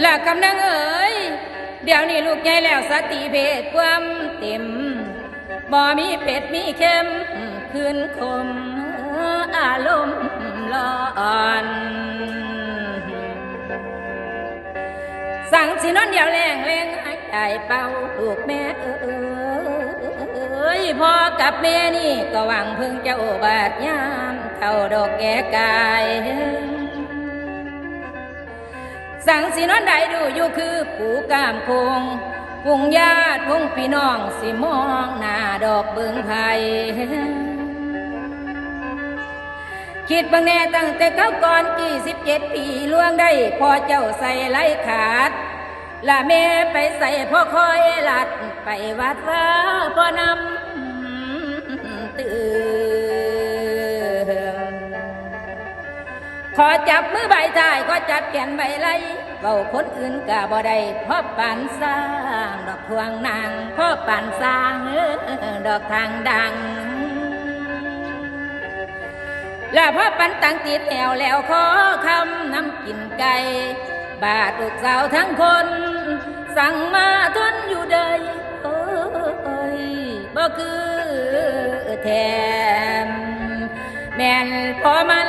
หลักกำนังเอ๋ยเดี๋ยวนี้ลูกใหญ่แล้วสติเพศความเต็มบ่มีเป็ดมีเข็มคืนคมอารมณ์ร้อนสั่งสินอนเดียวแรงแรงหายใจเป่าลูกแม่เอ้ยพอกับแม่นี่ก็หวังพึ่งเจ้าบาดยามเท่าดอกแก่กาย สั่งสินอนได้ดูอยู่คือปูกามคงพุงญาติพุงพี่น้องสิมองหน้าดอกเบิงไผ่คิดบางแน่ตั้งแต่เขาก่อนกี่สิบเจ็ดปีล่วงได้ พอเจ้าใส่ไหลขาดละแม่ไปใส่พ่อคอยลัดไปวัดว่าพ่อนำ ขอจับมือใบทายก็จับแขนใบไหลเบาคนอื่นกะบ่ได้พ่อปานสร้าง ดอกพวงนางพ่อปานสร้างดอกทางดังแล้วพ่อปันตังติดแถวแล้วขอคำน้ำกินไก่บาดลูกสาวทั้งคน สั่งมาทนอยู่ใดโอ้ยบ่คือแทมแม่นพอมัน